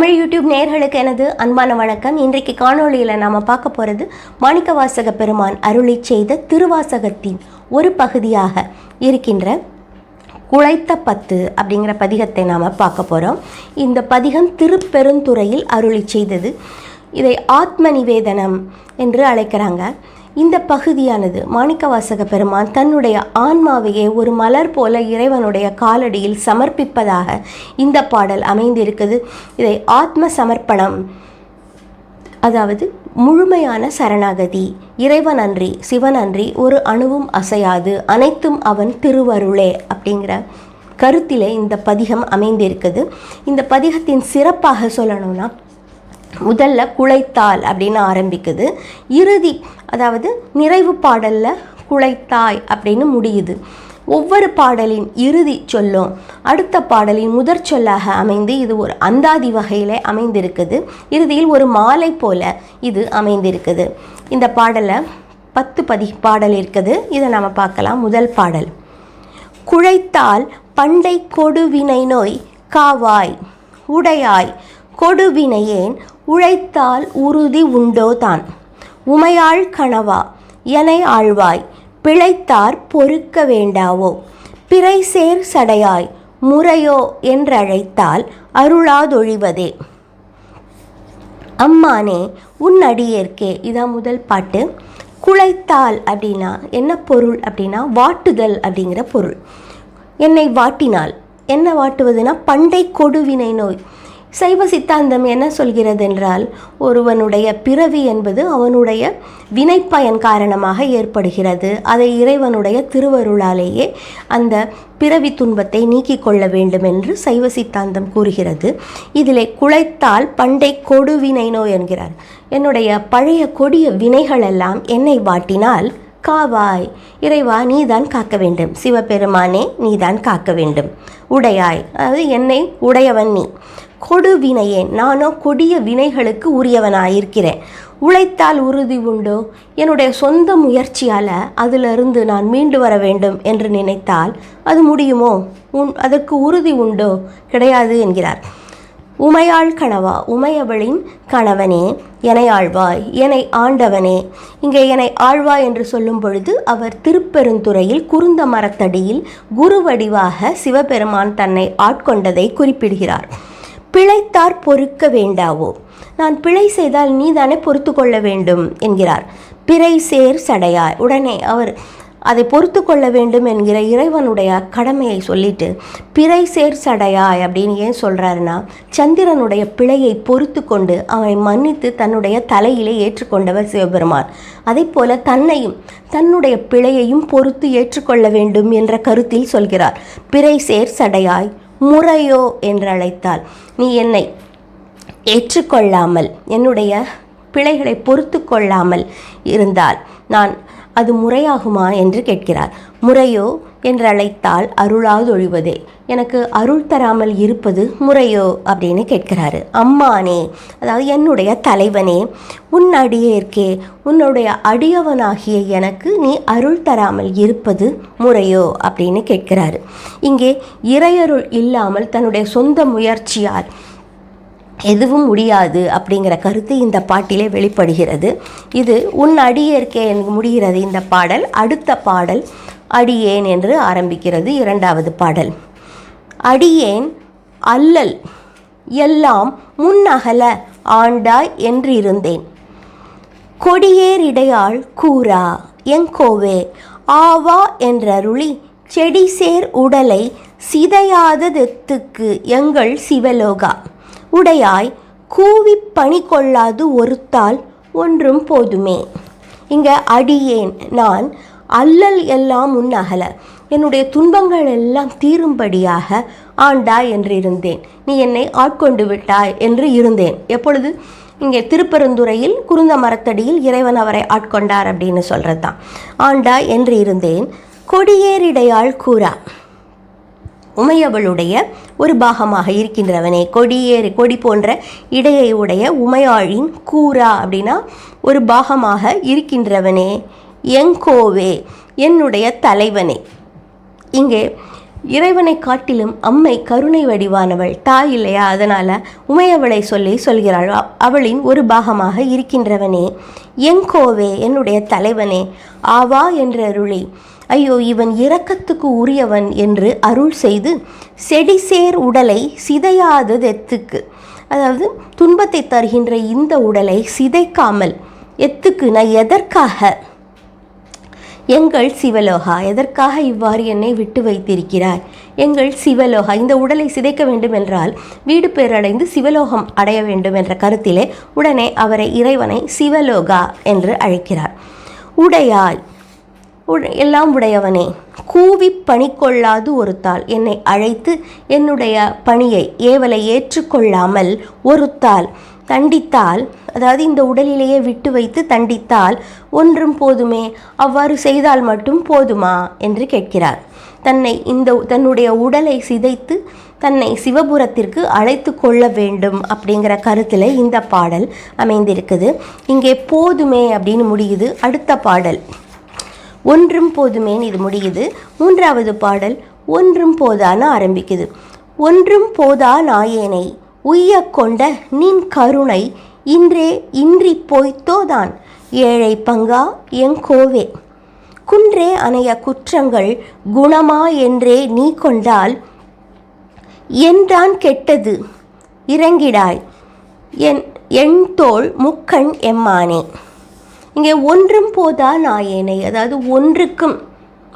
Tamil YouTube நேயர்களுக்கு எனது அன்பான வணக்கம். இன்றைக்கு காணொளியில் நாம் பார்க்க போகிறது மாணிக்கவாசக பெருமான் அருளி செய்த திருவாசகத்தின் ஒரு பகுதியாக இருக்கின்ற குழைத்த பத்து அப்படிங்கிற பதிகத்தை நாம் பார்க்க போகிறோம் இந்த பதிகம் திருப்பெருந்துறையில் அருளி செய்தது. இதை ஆத்ம நிவேதனம் என்று அழைக்கிறாங்க. இந்த பகுதியானது மாணிக்கவாசக பெருமான் தன்னுடைய ஆன்மாவையே ஒரு மலர் போல இறைவனுடைய காலடியில் சமர்ப்பிப்பதாக இந்த பாடல் அமைந்திருக்குது. இதை ஆத்ம சமர்ப்பணம் அதாவது முழுமையான சரணாகதி இறைவன் அன்றி சிவன் அன்றி ஒரு அணுவும் அசையாது. அனைத்தும் அவன் திருவருளே அப்படிங்கிற கருத்திலே இந்த பதிகம் அமைந்திருக்குது. இந்த பதிகத்தின் சிறப்பாக சொல்லணும்னா முதல்ல குழைத்தால் அப்படின்னு ஆரம்பிக்குது. இறுதி அதாவது நிறைவு பாடலில் குழைத்தாய் அப்படின்னு முடியுது. ஒவ்வொரு பாடலின் இறுதி சொல்லும் அடுத்த பாடலின் முதற் சொல்லாக அமைந்து இது ஒரு அந்தாதி வகையிலே அமைந்திருக்குது. இறுதியில் ஒரு மாலை போல இது அமைந்திருக்குது. இந்த பாடலை பத்து பதி பாடல் இருக்குது. இதை நாம் பார்க்கலாம். முதல் பாடல். குழைத்தால் பண்டை கொடுவினை நோய் காவாய் உடையாய் கொடுவினையேன் உழைத்தால் உறுதி உண்டோ தான். உமையாள் கனவா என ஆழ்வாய் பிழைத்தார் பொறுக்க வேண்டாவோ? பிறை சேர் சடையாய் முறையோ என்றழைத்தால் அருளாதொழிவதே. அம்மானே உன் அடியேற்கே இதான் முதல் பாட்டு. குழைத்தால் அப்படின்னா என்ன பொருள் அப்படின்னா வாட்டுதல் அப்படிங்கிற பொருள். என்னை வாட்டினால் என்ன வாட்டுவதுன்னா பண்டை கொடுவினை நோய். சைவ சித்தாந்தம் என்ன சொல்கிறது என்றால் ஒருவனுடைய பிறவி என்பது அவனுடைய வினைப்பயன் காரணமாக ஏற்படுகிறது. அதை இறைவனுடைய திருவருளாலேயே அந்த பிறவி துன்பத்தை நீக்கிக் கொள்ள வேண்டும் என்று சைவ சித்தாந்தம் கூறுகிறது. இதிலே குழைத்தால் பண்டை கொடுவினை நோய் என்கிறார். என்னுடைய பழைய கொடிய வினைகளெல்லாம் என்னை வாட்டினால் காவாய் இறைவா நீதான் காக்க வேண்டும். சிவபெருமானே நீதான் காக்க வேண்டும். உடையாய் அதாவது என்னை உடையவன் நீ. கொடு வினையேன் நானோ கொடிய வினைகளுக்கு உரியவனாயிருக்கிறேன். உழைத்தால் உறுதி உண்டோ? என்னுடைய சொந்த முயற்சியால் அதிலிருந்து நான் மீண்டு வர வேண்டும் என்று நினைத்தால் அது முடியுமோ? உன் அதற்கு உறுதி உண்டோ? கிடையாது என்கிறார். உமையாள் கணவா உமையவளின் கணவனே என்னை ஆழ்வாய் என்னை ஆண்டவனே. இங்கே என்னை ஆழ்வாய் என்று சொல்லும் பொழுது அவர் திருப்பெருந்துறையில் குருந்த மரத்தடியில் குருவடிவாக சிவபெருமான் தன்னை ஆட்கொண்டதை குறிப்பிடுகிறார். பிழைத்தார் பொறுக்க வேண்டாவோ? நான் பிழை செய்தால் நீதானே பொறுத்து கொள்ள வேண்டும் என்கிறார். பிறை சேர் சடையாய் உடனே அவர் அதை பொறுத்து கொள்ள வேண்டும் என்கிற இறைவனுடைய கடமையை சொல்லிட்டு பிறை சேர் சடையாய் அப்படின்னு ஏன் சொல்கிறாருன்னா சந்திரனுடைய பிழையை பொறுத்து கொண்டு அவனை மன்னித்து தன்னுடைய தலையிலே ஏற்றுக்கொண்டவர் சிவபெருமான். அதே போல தன்னையும் தன்னுடைய பிழையையும் பொறுத்து ஏற்றுக்கொள்ள வேண்டும் என்ற கருத்தில் சொல்கிறார். பிறை சேர் சடையாய் முறையோ என்றழைத்தால் நீ என்னை ஏற்றுக்கொள்ளாமல் என்னுடைய பிழைகளை பொறுத்து கொள்ளாமல் இருந்தால் நான் அது முறையாகுமா என்று கேட்கிறார். முறையோ என்றழைத்தால் அருளாது ஒழிவதே எனக்கு அருள் தராமல் இருப்பது முறையோ அப்படின்னு கேட்கிறாரு. அம்மானே அதாவது என்னுடைய தலைவனே உன் அடியேற்கே உன்னுடைய அடியவனாகிய எனக்கு நீ அருள் தராமல் இருப்பது முறையோ அப்படின்னு கேட்கிறாரு. இங்கே இறையருள் இல்லாமல் தன்னுடைய சொந்த முயற்சியால் எதுவும் முடியாது அப்படிங்கிற கருத்து இந்த பாட்டிலே வெளிப்படுகிறது. இது உன் அடியேற்கே முடிகிறது இந்த பாடல் அடுத்த பாடல் அடியேன் என்று ஆரம்பிக்கிறது இரண்டாவது பாடல். அடியேன் அல்லல் எல்லாம் முன்னகல ஆண்டாய் என்றிருந்தேன். கொடியேறிடையாள் கூறா எங்கோவே ஆவா என்றருளி செடி சேர் உடலை சிதையாததெத்துக்கு எங்கள் சிவலோகா உடையாய் கூவி பணி கொள்ளாது ஒருத்தால் ஒன்றும் போதுமே. இங்கே அடியேன் நான் அல்லல் எல்லாம் உன் அகல. என்னுடைய துன்பங்கள் எல்லாம் தீரும்படியாக ஆண்டாய் என்று இருந்தேன் நீ என்னை ஆட்கொண்டு விட்டாய் என்று இருந்தேன். எப்பொழுது? இங்கே திருப்பெருந்துறையில் குருந்த மரத்தடியில் இறைவன் அவரை ஆட்கொண்டார் அப்படின்னு சொல்கிறது தான் ஆண்டாய் என்று இருந்தேன் கொடியேறிடையாள் கூறா. உமையவளுடைய ஒரு பாகமாக இருக்கின்றவனே. கொடியேறு கொடி போன்ற இடையை உடைய உமையாழின் கூரா அப்படின்னா ஒரு பாகமாக இருக்கின்றவனே. எங்கோவே என்னுடைய தலைவனே. இங்கே இறைவனை காட்டிலும் அம்மை கருணை வடிவானவள். தாய் இல்லையா? அதனால் உமையவளை சொல்லி சொல்கிறாள். அவளின் ஒரு பாகமாக இருக்கின்றவனே. எங்கோவே என்னுடைய தலைவனே. ஆவா என்ற அருளி ஐயோ இவன் இரக்கத்துக்கு உரியவன் என்று அருள் செய்து செடிசேர் உடலை சிதையாததெத்துக்கு அதாவது துன்பத்தை தருகின்ற இந்த உடலை சிதைக்காமல் எத்துக்கு நான் எதற்காக? எங்கள் சிவலோகா எதற்காக இவ்வாறு என்னை விட்டு வைத்திருக்கிறாய்? எங்கள் சிவலோகா இந்த உடலை சிதைக்க வேண்டும் என்றால் வீடு பேரடைந்து சிவலோகம் அடைய வேண்டும் என்ற கருத்திலே உடனே அவரை இறைவனை சிவலோகா என்று அழைக்கிறார். உடையாய் எல்லாம் உடையவனே. கூவி பணி கொள்ளாது ஒருத்தாள். என்னை அழைத்து என்னுடைய பணியை ஏவலை ஏற்றுக்கொள்ளாமல் ஒருத்தாள். தண்டித்தால் அதாவது இந்த உடலிலேயே விட்டு வைத்து தண்டித்தால் ஒன்றும் போதுமே. அவ்வாறு செய்தால் மட்டும் போதுமா? என்று கேட்கிறார். தன்னை இந்த தன்னுடைய உடலை சிதைத்து தன்னை சிவபுரத்திற்கு அழைத்து கொள்ள வேண்டும் அப்படிங்கிற கருத்தில் இந்த பாடல் அமைந்திருக்குது. இங்கே போதுமே அப்படின்னு முடியுது. அடுத்த பாடல். ஒன்றும் போதுமேன்னு இது முடியுது. மூன்றாவது பாடல் ஒன்றும் போதான்னு ஆரம்பிக்குது. ஒன்றும் போதா நாயேனை உய்ய கொண்ட நின் கருணை இன்றே இன்றி போய்த்தோதான் ஏழை பங்கா எங்கோவே குன்றே அணைய குற்றங்கள் குணமா என்றே நீ கொண்டால் என்றான் கெட்டது இறங்கிடாய் என் என் தோல் முக்கண் எம்மானே. இங்கே ஒன்றும் போதா நாயேனை அதாவது ஒன்றுக்கும்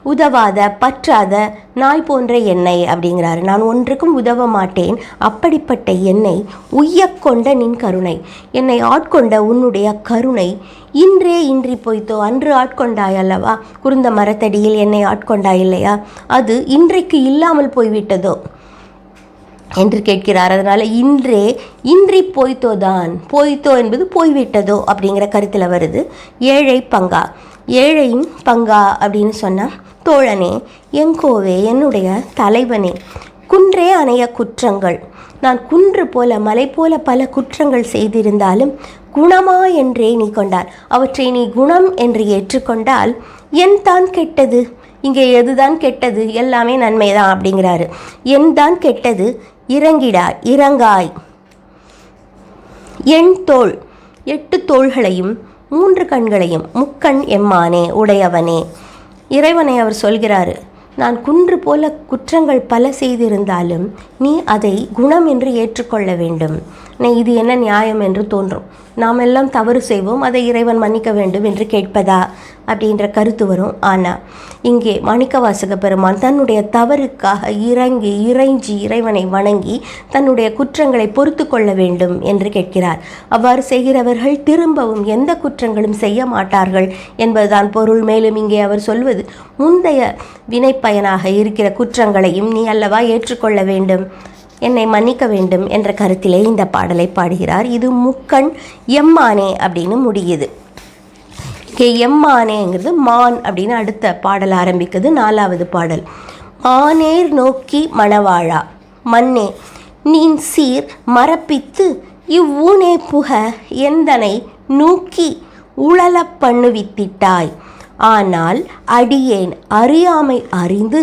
உதவாத பற்றாத நாய் போன்ற எண்ணெய் அப்படிங்கிறாரு. நான் ஒன்றுக்கும் உதவ மாட்டேன். அப்படிப்பட்ட எண்ணெய் உய்யக்கொண்ட நின் கருணை. என்னை ஆட்கொண்ட உன்னுடைய கருணை இன்றே இன்றி போய்த்தோ? அன்று ஆட்கொண்டாய் அல்லவா? குறுந்த மரத்தடியில் என்னை ஆட்கொண்டாய் இல்லையா? அது இன்றைக்கு இல்லாமல் போய்விட்டதோ? என்று கேட்கிறார். அதனால் இன்றே இன்றி போய்த்தோதான் போய்த்தோ என்பது போய்விட்டதோ அப்படிங்கிற கருத்தில் வருது. ஏழை பங்கா. ஏழையின் பங்கா அப்படின்னு சொன்னால் தோழனே எங்கோவே என்னுடைய தலைவனே குன்றே அணைய குற்றங்கள். நான் குன்று போல மலை போல பல குற்றங்கள் செய்திருந்தாலும் குணமா என்றே நீ கொண்டார் அவற்றை நீ குணம் என்று ஏற்றுக்கொண்டால் என் தான் கெட்டது? இங்கே எதுதான் கெட்டது? எல்லாமே நன்மைதான் அப்படிங்கிறாரு. என் தான் கெட்டது? இறங்கிடாய் இறங்காய். எண் தோள் எட்டு தோள்களையும் மூன்று கண்களையும் முக்கண் எம்மானே உடையவனே. இறைவனை அவர் சொல்கிறாரு நான் குன்று போல குற்றங்கள் பல செய்திருந்தாலும் நீ அதை குணம் என்று ஏற்றுக்கொள்ள வேண்டும். இது என்ன நியாயம் என்று தோன்றும். நாம் எல்லாம் தவறு செய்வோம். அதை இறைவன் மன்னிக்க வேண்டும் என்று கேட்பதா? அப்படின்ற கருத்து வரும். ஆனால் இங்கே மாணிக்கவாசக பெருமான் தன்னுடைய தவறுக்காக இறங்கி இறைஞ்சி இறைவனை வணங்கி தன்னுடைய குற்றங்களை பொறுத்து கொள்ள வேண்டும் என்று கேட்கிறார். அவ்வாறு செய்கிறவர்கள் திரும்பவும் எந்த குற்றங்களும் செய்ய மாட்டார்கள் என்பதுதான் பொருள். மேலும் இங்கே அவர் சொல்வது முந்தைய வினைப்பயனாக இருக்கிற குற்றங்களையும் நீ அல்லவா ஏற்றுக்கொள்ள வேண்டும்? என்னை மன்னிக்க வேண்டும் என்ற கருத்திலே இந்த பாடலை பாடுகிறார். இது முக்கண் எம்மானே அப்படின்னு முடியுது. கே எம்மானேங்கிறது மான் அப்படின்னு அடுத்த பாடல் ஆரம்பிக்குது நாலாவது பாடல். மானேர் நோக்கி மணவாழா மன்னே நீன் சீர் மரப்பித்து இவ்வூனே புக எந்தனை நூக்கி உழலப் பண்ணுவித்திட்டாய். ஆனால் அடியேன் அறியாமை அறிந்து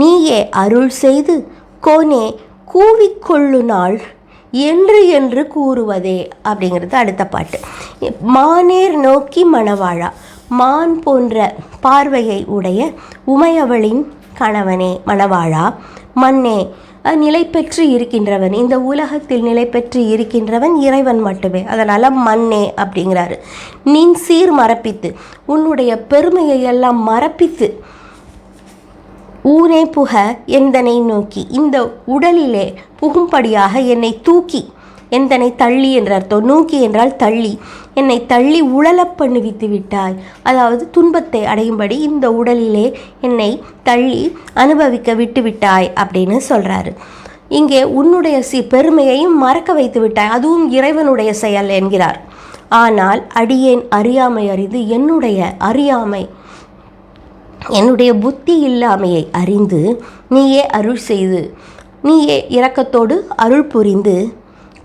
நீயே அருள் செய்து கோனே கூவிக்கொள்ளு நாள் என்று என்று கூறுவதே அப்படிங்கிறது அடுத்த பாட்டு. மானேர் நோக்கி மணவாழா மான் போன்ற பார்வையை உடைய உமையவளின் கணவனே மணவாழா மண்ணே நிலை பெற்று இருக்கின்றவன் இந்த உலகத்தில் நிலை பெற்று இருக்கின்றவன் இறைவன் மட்டுமே. அதனால் மன்னே அப்படிங்கிறாரு. நின் சீர் மரப்பித்து உன்னுடைய பெருமையை எல்லாம் மரப்பித்து ஊனே புக எந்தனை நோக்கி? இந்த உடலிலே புகும்படியாக என்னை தூக்கி எந்தனை தள்ளி என்ற அர்த்தம்? நோக்கி என்றால் தள்ளி. என்னை தள்ளி உழலப் பண்ணுவித்து விட்டாய். அதாவது துன்பத்தை அடையும்படி இந்த உடலிலே என்னை தள்ளி அனுபவிக்க விட்டு விட்டாய் அப்படின்னு சொல்கிறாரு இங்கே உன்னுடைய சி பெருமையையும் மறக்க வைத்து விட்டாய். அதுவும் இறைவனுடைய செயல் என்கிறார். ஆனால் அடியேன் அறியாமை அறிந்து என்னுடைய அறியாமை என்னுடைய புத்தி இல்லாமையை அறிந்து நீயே அருள் செய்து நீயே இரக்கத்தோடு அருள் புரிந்து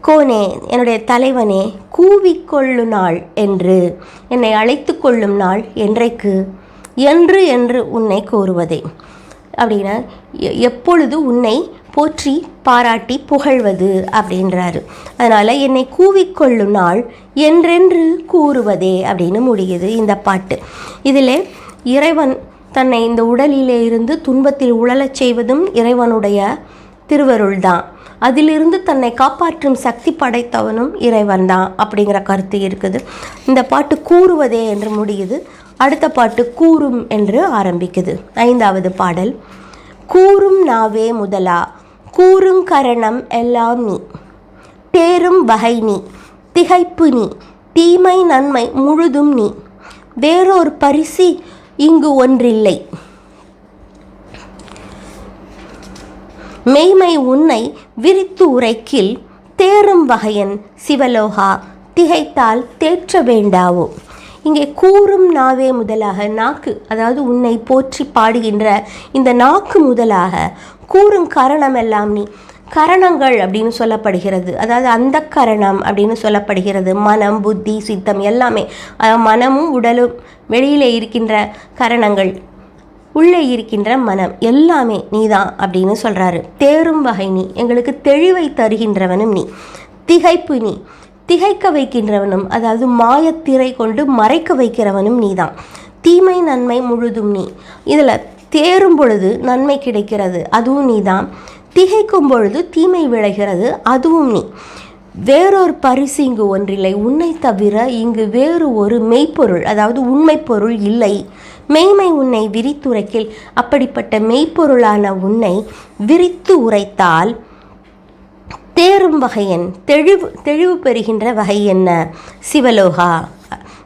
கோனே என்னுடைய தலைவனே கூவிக்கொள்ளும் நாள் என்று என்னை அழைத்து கொள்ளும் நாள் என்றைக்கு என்று என்று உன்னை கூறுவதே. அப்படின்னா எப்பொழுது உன்னை போற்றி பாராட்டி புகழ்வது அப்படின்றாரு. அதனால் என்னை கூவிக்கொள்ளும் நாள் என்றென்று கூறுவதே அப்படின்னு முடியுது இந்த பாட்டு. இதில் இறைவன் தன்னை இந்த உடலிலே இருந்து துன்பத்தில் உழலச் செய்வதும் இறைவனுடைய திருவருள்தான். அதிலிருந்து தன்னை காப்பாற்றும் சக்தி படைத்தவனும் இறைவன் தான் அப்படிங்கிற கருத்து இருக்குது. இந்த பாட்டு கூறுவதே என்று முடியுது. அடுத்த பாட்டு கூறும் என்று ஆரம்பிக்குது. ஐந்தாவது பாடல். கூறும் நாவே முதலா கூறும் கரணம் எல்லாம் நீ பேரும் வகை நீ திகைப்பு நீ தீமை நன்மை முழுதும் நீ வேறொரு பரிசி இங்கு ஒன்றில்லை. மெய்மை உன்னை விரித்து உரைக்கில் தேரும் வகையன் சிவலோகா திகைத்தால் தேற்ற வேண்டாவோ? இங்கே கூறும் நாவே முதலாக நாக்கு அதாவது உன்னை போற்றி பாடுகின்ற இந்த நாக்கு முதலாக கூறும் காரணமெல்லாம் நீ கரணங்கள் அப்படின்னு சொல்லப்படுகிறது. அதாவது அந்த கரணம் அப்படின்னு சொல்லப்படுகிறது. மனம் புத்தி சித்தம் எல்லாமே மனமும் உடலும் வெளியிலே இருக்கின்ற கரணங்கள் உள்ளே இருக்கின்ற மனம் எல்லாமே நீதான் அப்படின்னு சொல்கிறாரு தேரும் வகை நீ எங்களுக்கு தெளிவை தருகின்றவனும் நீ திகைப்பு நீ திகைக்க வைக்கின்றவனும் அதாவது மாயத்திரை கொண்டு மறைக்க வைக்கிறவனும் நீதான். தீமை நன்மை முழுதும் நீ. இதில் தேரும் பொழுது நன்மை கிடைக்கிறது அதுவும் நீதான். திகைக்கும் பொழுது தீமை விளைகிறது அதுவும் நீ. வேறொரு பரிசு இங்கு ஒன்றில்லை. உன்னை தவிர இங்கு வேறு ஒரு மெய்ப்பொருள் அதாவது உண்மை பொருள் இல்லை. மெய்மை உன்னை விரித்துரைக்கில். அப்படிப்பட்ட மெய்ப்பொருளான உன்னை விரித்து உரைத்தால் தேரும் வகையன் தெளிவு தெளிவு பெறுகின்ற வகை என்ன? சிவலோகா.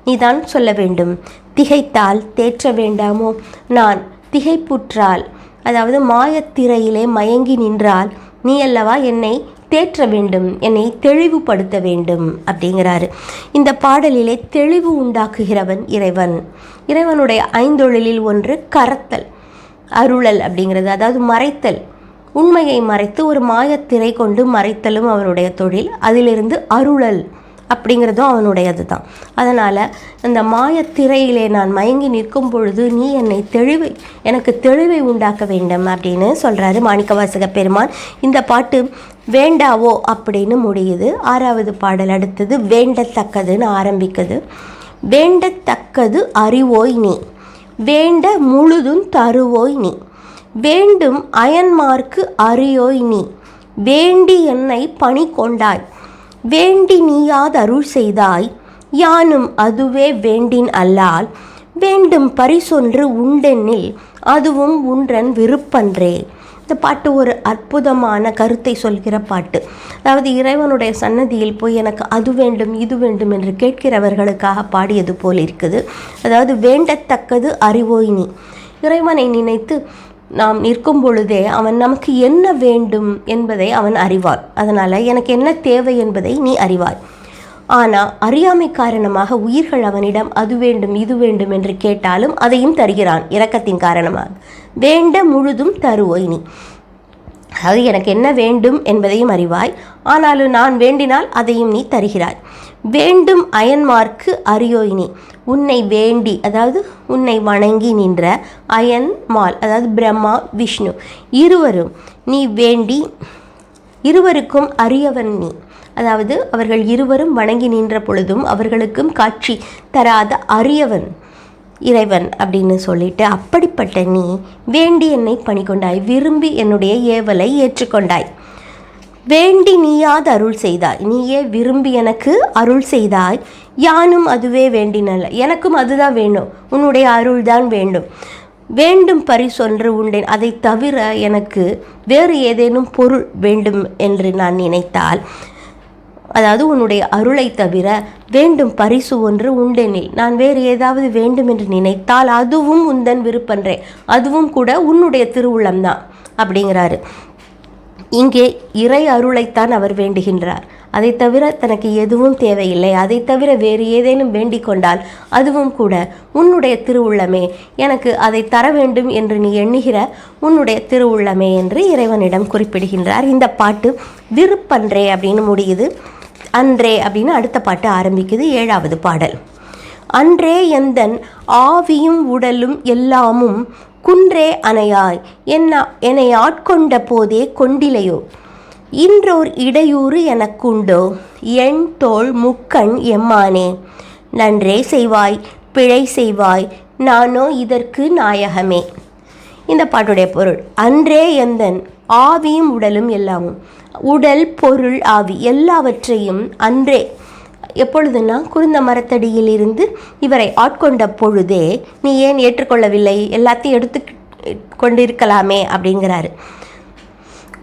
நீதான் சொல்ல வேண்டும். திகைத்தால் தேற்ற வேண்டாமோ? நான் திகைப்புற்றால் அதாவது மாயத்திரையிலே மயங்கி நின்றால் நீ அல்லவா என்னை தேற்ற வேண்டும் என்னை தெளிவுபடுத்த வேண்டும் அப்படிங்கிறாரு. இந்த பாடலிலே தெளிவு உண்டாக்குகிறவன் இறைவன். இறைவனுடைய ஐந்தொழிலில் ஒன்று கரத்தல் அருளல் அப்படிங்கிறது. அதாவது மறைத்தல். உண்மையை மறைத்து ஒரு மாயத்திரை கொண்டு மறைத்தலும் அவருடைய தொழில். அதிலிருந்து அருளல். அப்படிங்கிறதும் அவனுடையது தான் அதனால் அந்த மாயத்திரையிலே நான் மயங்கி நிற்கும் பொழுது நீ என்னை தெளிவை எனக்கு தெளிவை உண்டாக்க வேண்டும் அப்படின்னு சொல்கிறாரு மாணிக்கவாசக பெருமான். இந்த பாட்டு வேண்டாவோ அப்படின்னு முடியுது. ஆறாவது பாடல் அடுத்தது வேண்டத்தக்கதுன்னு ஆரம்பிக்குது. வேண்டத்தக்கது அறிவோய் நீ வேண்ட முழுதும் தருவோய் நீ வேண்டும் அயன்மார்க்கு அறியோய் நீ வேண்டி என்னை பணி கொண்டாய் வேண்டி நீயாதருள் செய்தாய். யானும் அதுவே வேண்டின் அல்லால். வேண்டும் பரிசொன்று உண்டென்னில் அதுவும் உன்றன் விருப்பன்றே. இந்த பாட்டு ஒரு அற்புதமான கருத்தை சொல்கிற பாட்டு. அதாவது இறைவனுடைய சன்னதியில் போய் எனக்கு அது வேண்டும் இது வேண்டும் என்று கேட்கிறவர்களுக்காக பாடியது போல் இருக்குது. அதாவது வேண்டத்தக்கது அறிவோய் நீ. இறைவனை நினைத்து நாம் நிற்கும் பொழுதே அவன் நமக்கு என்ன வேண்டும் என்பதை அவன் அறிவார் அதனால் எனக்கு என்ன தேவை என்பதை நீ அறிவாய். ஆனால் அறியாமை காரணமாக உயிர்கள் அவனிடம் அது வேண்டும் இது வேண்டும் என்று கேட்டாலும் அதையும் தருகிறான் இரக்கத்தின் காரணமாக. வேண்ட முழுதும் தருவோய் நீ. அதாவது எனக்கு என்ன வேண்டும் என்பதையும் அறிவாய். ஆனாலும் நான் வேண்டினால் அதையும் நீ தருகிறாய். வேண்டும் அயன்மார்க்கு அரியோயினி நீ உன்னை வேண்டி அதாவது உன்னை வணங்கி நின்ற அயன் மால் அதாவது பிரம்மா விஷ்ணு இருவரும் நீ வேண்டி இருவருக்கும் அரியவன் நீ. அதாவது அவர்கள் இருவரும் வணங்கி நின்ற பொழுதும் அவர்களுக்கும் காட்சி தராத அரியவன் இறைவன் அப்படின்னு சொல்லிட்டு அப்படிப்பட்ட நீ வேண்டி என்னை பணிகொண்டாய் விரும்பி என்னுடைய ஏவலை ஏற்றுக்கொண்டாய். வேண்டி நீயாது அருள் செய்தாய். நீயே விரும்பி எனக்கு அருள் செய்தாய். யானும் அதுவே வேண்டினல்ல. எனக்கும் அதுதான் வேணும். உன்னுடைய அருள் தான் வேண்டும். வேண்டும் பரிசொன்று உண்டேன். அதை தவிர எனக்கு வேறு ஏதேனும் பொருள் வேண்டும் என்று நான் நினைத்தால் அதாவது உன்னுடைய அருளை தவிர வேண்டும் பரிசு ஒன்று உண்டெனில். நான் வேறு ஏதாவது வேண்டும் என்று நினைத்தால் அதுவும் உந்தன் விருப்பன்றே. அதுவும் கூட உன்னுடைய திருவுள்ளம்தான் அப்படிங்கிறாரு. இங்கே இறை அருளைத்தான் அவர் வேண்டுகின்றார். அதை தவிர தனக்கு எதுவும் தேவையில்லை. அதை தவிர வேறு ஏதேனும் வேண்டிக் கொண்டால் அதுவும் கூட உன்னுடைய திருவுள்ளமே. எனக்கு அதை தர வேண்டும் என்று நீ எண்ணுகிற உன்னுடைய திருவுள்ளமே என்று இறைவனிடம் குறிப்பிடுகின்றார். இந்த பாட்டு விருப்பன்றே அப்படின்னு முடியுது. அன்றே அப்படின்னு அடுத்த பாட்டு ஆரம்பிக்குது ஏழாவது பாடல். அன்றே எந்தன் ஆவியும் உடலும் எல்லாமும் குன்றே அணையாய் என்ன என்னை ஆட்கொண்ட போதே கொண்டிலையோ? இன்றோர் இடையூறு எனக்குண்டோ? என் தோல் முக்கண் எம்மானே? நன்றே செய்வாய் பிழை செய்வாய் நானோ இதற்கு நாயகமே. இந்த பாட்டுடைய பொருள் அன்றே எந்தன் ஆவியும் உடலும் எல்லாமும். உடல் பொருள் ஆவி எல்லாவற்றையும் அன்றே. எப்பொழுதுனா குருந்த மரத்தடியில் இருந்து இவரை ஆட்கொண்ட பொழுதே நீ ஏன் ஏற்றுக்கொள்ளவில்லை? எல்லாத்தையும் எடுத்து கொண்டிருக்கலாமே அப்படிங்கிறாரு.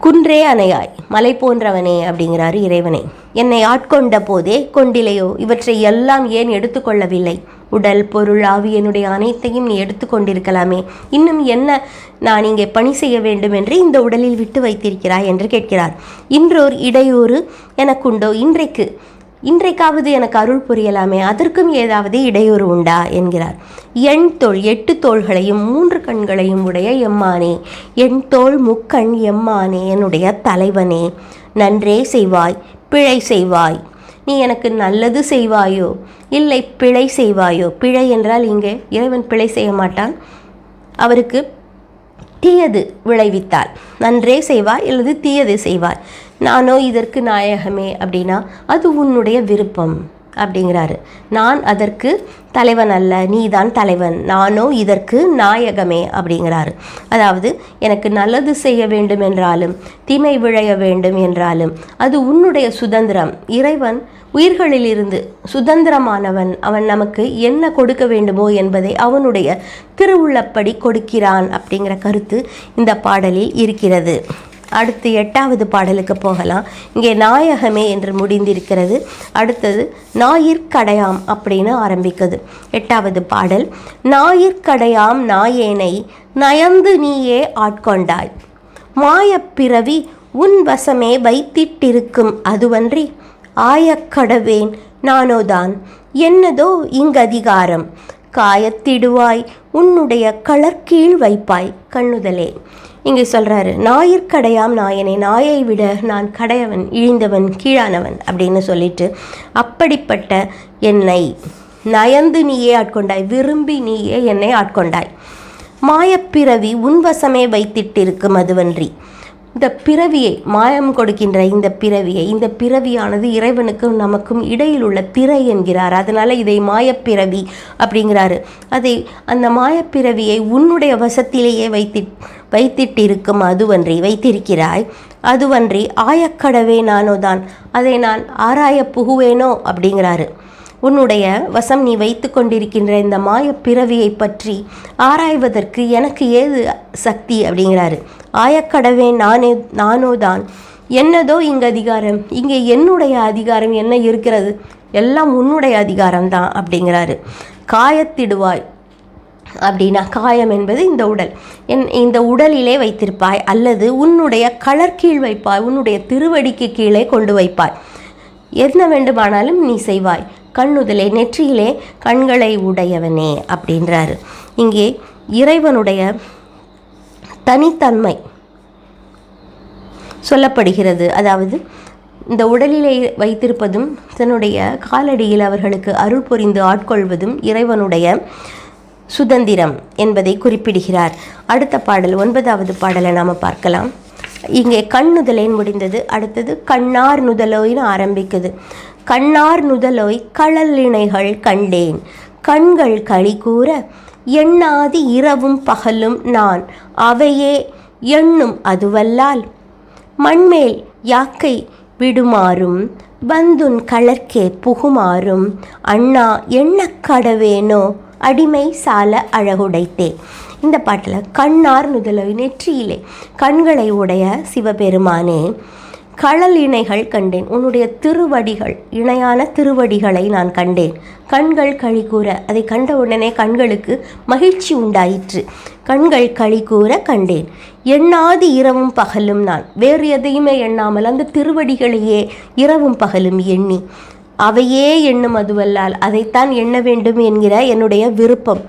குன்றே அணையாய் மலை போன்றவனே அப்படிங்கிறாரு இறைவனை. என்னை ஆட்கொண்ட போதே கொண்டிலையோ இவற்றை எல்லாம் ஏன் எடுத்துக்கொள்ளவில்லை? உடல் பொருள் ஆவி என்னுடைய அனைத்தையும் நீ எடுத்துக்கொண்டிருக்கலாமே இன்னும் என்ன நான் இங்கே பணி செய்ய வேண்டும் என்று இந்த உடலில் விட்டு வைத்திருக்கிறாய் என்று கேட்கிறார். இன்றோர் இடையூறு எனக்குண்டோ? இன்றைக்கு இன்றைக்காவது எனக்கு அருள் புரியலாமே. அதற்கும் ஏதாவது இடையூறு உண்டா? என்கிறார். எண் தோள் எட்டு தோள்களையும் மூன்று கண்களையும் உடைய எம்மானே. என் தோள் முக்கண் எம்மானே என்னுடைய தலைவனே. நன்றே செய்வாய் பிழை செய்வாய். நீ எனக்கு நல்லது செய்வாயோ? இல்லை பிழை செய்வாயோ? பிழை என்றால் இங்கே இறைவன் பிழை செய்ய மாட்டான். அவருக்கு தீயது விளைவித்தாள் நன்றே செய்வாய் அல்லது தீயது செய்வாய். நானோ இதற்கு நாயகமே அப்படின்னா அது உன்னுடைய விருப்பம். அப்படிங்கிறாரு. நான் அதற்கு தலைவன் அல்ல நீதான் தலைவன். நானோ இதற்கு நாயகமே அப்படிங்கிறாரு. அதாவது எனக்கு நல்லது செய்ய வேண்டும் என்றாலும் தீமை விழைய வேண்டும் என்றாலும் அது உன்னுடைய சுதந்திரம். இறைவன் உயிர்களிலிருந்து சுதந்திரமானவன். அவன் நமக்கு என்ன கொடுக்க வேண்டுமோ என்பதை அவனுடைய திருவுள்ளப்படி கொடுக்கிறான் அப்படிங்கிற கருத்து இந்த பாடலில் இருக்கிறது. அடுத்து எட்டாவது பாடலுக்கு போகலாம். இங்கே நாயகமே என்று முடிந்திருக்கிறது. அடுத்தது நாயிற்கடையாம் அப்படின்னு ஆரம்பிக்குது. எட்டாவது பாடல் நாயிற்கடையாம் நாயேனை நயந்து நீயே ஆட்கொண்டாய். மாயப்பிறவி உன் வசமே வைத்திட்டிருக்கும் அதுவன்றி ஆயக்கடவேன் நானோதான். என்னதோ இங்கதிகாரம். காயத்திடுவாய் உன்னுடைய களர்கீழ் வைப்பாய். கண்ணுதலே இங்கே சொல்கிறாரு ஞாயிற்கடையாம் நாயனை நாயை விட நான் கடையவன் இழிந்தவன் கீழானவன் அப்படின்னு சொல்லிட்டு அப்படிப்பட்ட என்னை நயந்து நீயே ஆட்கொண்டாய் விரும்பி நீயே என்னை ஆட்கொண்டாய். மாயப்பிறவி உன்வசமே வைத்திட்டிருக்கும் அதுவன்றி இந்த பிறவியை மாயம் கொடுக்கின்ற இந்த பிறவியை இந்த பிறவியானது இறைவனுக்கும் நமக்கும் இடையில் உள்ள திரை என்கிறார். அதனால் இதை மாயப்பிறவி அப்படிங்கிறாரு. அதை அந்த மாயப்பிறவியை உன்னுடைய வசத்திலேயே வைத்தி வைத்திட்டிருக்கும் அதுவன்றி வைத்திருக்கிறாய். அதுவன்றி ஆயக்கடவே நானோ தான் அதை நான் ஆராய புகுவேனோ அப்படிங்கிறாரு. உன்னுடைய வசம் நீ வைத்து கொண்டிருக்கின்ற இந்த மாய பிறவியை பற்றி ஆராய்வதற்கு எனக்கு ஏது சக்தி அப்படிங்கிறாரு. ஆயக்கடவே நானே நானோ தான். என்னதோ இங்கே அதிகாரம். இங்கே என்னுடைய அதிகாரம் என்ன இருக்கிறது? எல்லாம் உன்னுடைய அதிகாரம் தான் அப்படிங்கிறாரு. காயத்திடுவாய் அப்படின்னா காயம் என்பது இந்த உடல். என் இந்த உடலிலே வைத்திருப்பாய் அல்லது உன்னுடைய கலர்கீழ் வைப்பாய் உன்னுடைய திருவடிக்கு கீழே கொண்டு வைப்பாய். என்ன வேண்டுமானாலும் நீ செய்வாய். கண்ணுதலே நெற்றியிலே கண்களை உடையவனே அப்படின்றாரு. இங்கே இறைவனுடைய தனித்தன்மை சொல்லப்படுகிறது. அதாவது இந்த உடலிலே வைத்திருப்பதும் தன்னுடைய காலடியில் அவர்களுக்கு அருள் புரிந்து ஆட்கொள்வதும் இறைவனுடைய சுதந்திரம் என்பதை குறிப்பிடுகிறார். அடுத்த பாடல் ஒன்பதாவது பாடலை நாம் பார்க்கலாம். இங்கே கண்ணுதலேன் முடிந்தது அடுத்தது கண்ணார் நுதலோய்னு ஆரம்பிக்குது. கண்ணார் நுதலோய் களல்லிணைகள் கண்டேன். கண்கள் களி கூற எண்ணாது இரவும் பகலும் நான். அவையே எண்ணும் அதுவல்லால். மண்மேல் யாக்கை விடுமாறும்? வந்துன் களர்க்கே புகுமாறும்? அண்ணா என்ன கடவேனோ அடிமை சால அழகுடைத்தே. இந்த பாட்டில் கண்ணார் நுதலை நெற்றியிலே கண்களை உடைய சிவபெருமானே களல் இணைகள் கண்டேன். உன்னுடைய திருவடிகள் இணையான திருவடிகளை நான் கண்டேன். கண்கள் களி கூற அதை கண்ட உடனே கண்களுக்கு மகிழ்ச்சி உண்டாயிற்று. கண்கள் களி கூற கண்டேன். எண்ணாது இரவும் பகலும் நான். வேறு எதையுமே எண்ணாமல் அந்த திருவடிகளையே இரவும் பகலும் எண்ணி. அவையே எண்ணும் அதுவல்லால் அதைத்தான் எண்ண வேண்டும் என்கிற என்னுடைய விருப்பம்.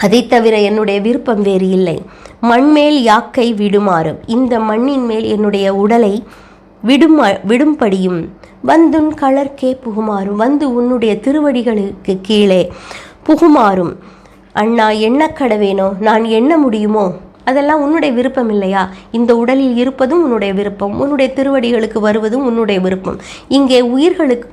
அதை தவிர என்னுடைய விருப்பம் வேறு இல்லை. மண்மேல் யாக்கை விடுமாறும் இந்த மண்ணின் மேல் என்னுடைய உடலை விடும் விடும்படியும் வந்துன் கலர்க்கே புகுமாறும் வந்து உன்னுடைய திருவடிகளுக்கு கீழே புகுமாறும். அண்ணா என்ன கடவேனோ? நான் எண்ண முடியுமோ? அதெல்லாம் உன்னுடைய விருப்பம் இல்லையா? இந்த உடலில் இருப்பதும் உன்னுடைய விருப்பம். உன்னுடைய திருவடிகளுக்கு வருவதும் உன்னுடைய விருப்பம். இங்கே உயிர்களுக்கு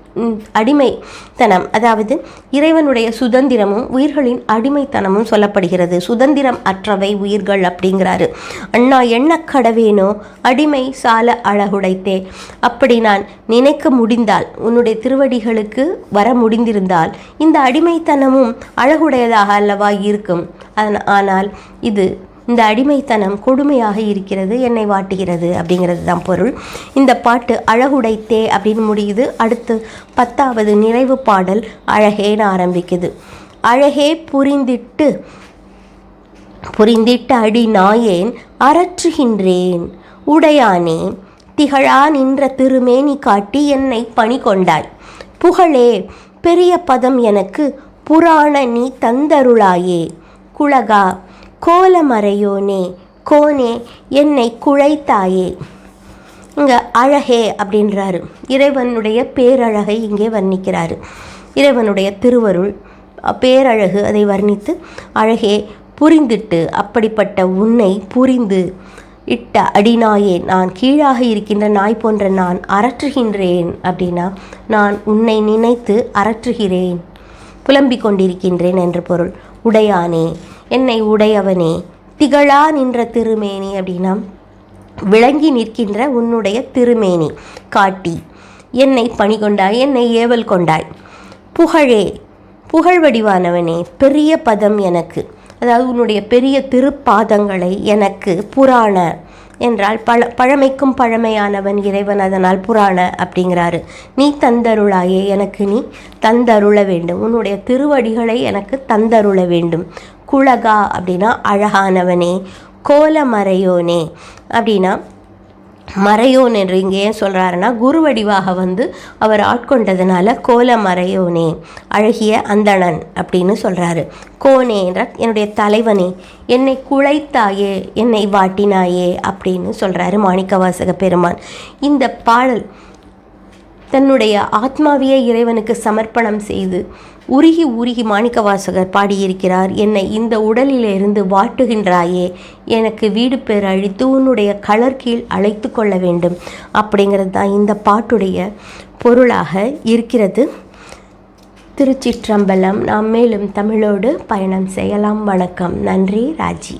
அடிமைத்தனம் அதாவது இறைவனுடைய சுதந்திரமும் உயிர்களின் அடிமைத்தனமும் சொல்லப்படுகிறது. சுதந்திரம் அற்றவை உயிர்கள் அப்படிங்கிறாரு. அண்ணா என்ன கடவேனோ? அடிமை சால அழகுடைத்தே. அப்படி நான் நினைக்க முடிந்தால் உன்னுடைய திருவடிகளுக்கு வர முடிந்திருந்தால் இந்த அடிமைத்தனமும் அழகுடையதாக அல்லவா இருக்கும்? ஆனால் இது இந்த அடிமைத்தனம் கொடுமையாக இருக்கிறது என்னை வாட்டுகிறது அப்படிங்கிறது தான் பொருள். இந்த பாட்டு அழகுடைத்தே அப்படின்னு முடியுது. அடுத்து பத்தாவது நிறைவு பாடல் அழகேன்னு ஆரம்பிக்குது. அழகே புரிந்திட்டு புரிந்திட்ட அடி நாயேன் அரற்றுகின்றேன் உடையானே திகழா நின்ற திருமேனி காட்டி என்னை பணி கொண்டாய். புகழே பெரிய பதம் எனக்கு புராண நீ தந்தருளாயே. குலகா கோலமறையோனே கோனே என்னை குழைத்தாயே. இங்கே அழகே அப்படின்றாரு. இறைவனுடைய பேரழகை இங்கே வர்ணிக்கிறாரு. இறைவனுடைய திருவருள் பேரழகு அதை வர்ணித்து அழகே புரிந்திட்டு அப்படிப்பட்ட உன்னை புரிந்து இட்ட அடிநாயே நான் கீழாக இருக்கின்ற நாய் போன்ற நான் அரற்றுகின்றேன் அப்படின்னா நான் உன்னை நினைத்து அரற்றுகிறேன் புலம்பிக் கொண்டிருக்கின்றேன் என்று பொருள். உடையானே என்னை உடையவனே திகழா நின்ற திருமேனி அப்படின்னா விளங்கி நிற்கின்ற உன்னுடைய திருமேனி. காட்டி என்னை பணி கொண்டாய் என்னை ஏவல் கொண்டாய். புகழே புகழ் வடிவானவனே பெரிய பதம் எனக்கு. அதாவது உன்னுடைய பெரிய திருப்பாதங்களை எனக்கு புராண என்றால் பழ பழமைக்கும் பழமையானவன் இறைவன் அதனால் புராண அப்படிங்கிறாரு. நீ தந்தருளாயே எனக்கு நீ தந்தருள வேண்டும். உன்னுடைய திருவடிகளை எனக்கு தந்தருள வேண்டும். குழகா அப்படின்னா அழகானவனே கோலமறையோனே. அப்படின்னா மறையோன் என்று இங்கே ஏன் சொல்கிறாருன்னா குரு வடிவாக வந்து அவர் ஆட்கொண்டதுனால கோல மறையோனே அழகிய அந்தணன் அப்படின்னு சொல்கிறாரு கோனே என்ற என்னுடைய தலைவனே என்னை குழைத்தாயே என்னை வாட்டினாயே அப்படின்னு சொல்கிறாரு மாணிக்கவாசக பெருமான். இந்த பாடல் தன்னுடைய ஆத்மாவையே இறைவனுக்கு சமர்ப்பணம் செய்து உருகி உருகி மாணிக்கவாசகர் பாடியிருக்கிறார் என்னை இந்த உடலிலிருந்து வாட்டுகின்றாயே எனக்கு வீடு பேர் அழித்து உன்னுடைய கலர் கீழ் அழைத்து கொள்ள வேண்டும் அப்படிங்கிறது தான் இந்த பாட்டுடைய பொருளாக இருக்கிறது. திருச்சிற்றம்பலம் நாம் மேலும் தமிழோடு பயணம் செய்யலாம். வணக்கம். நன்றி. ராஜி.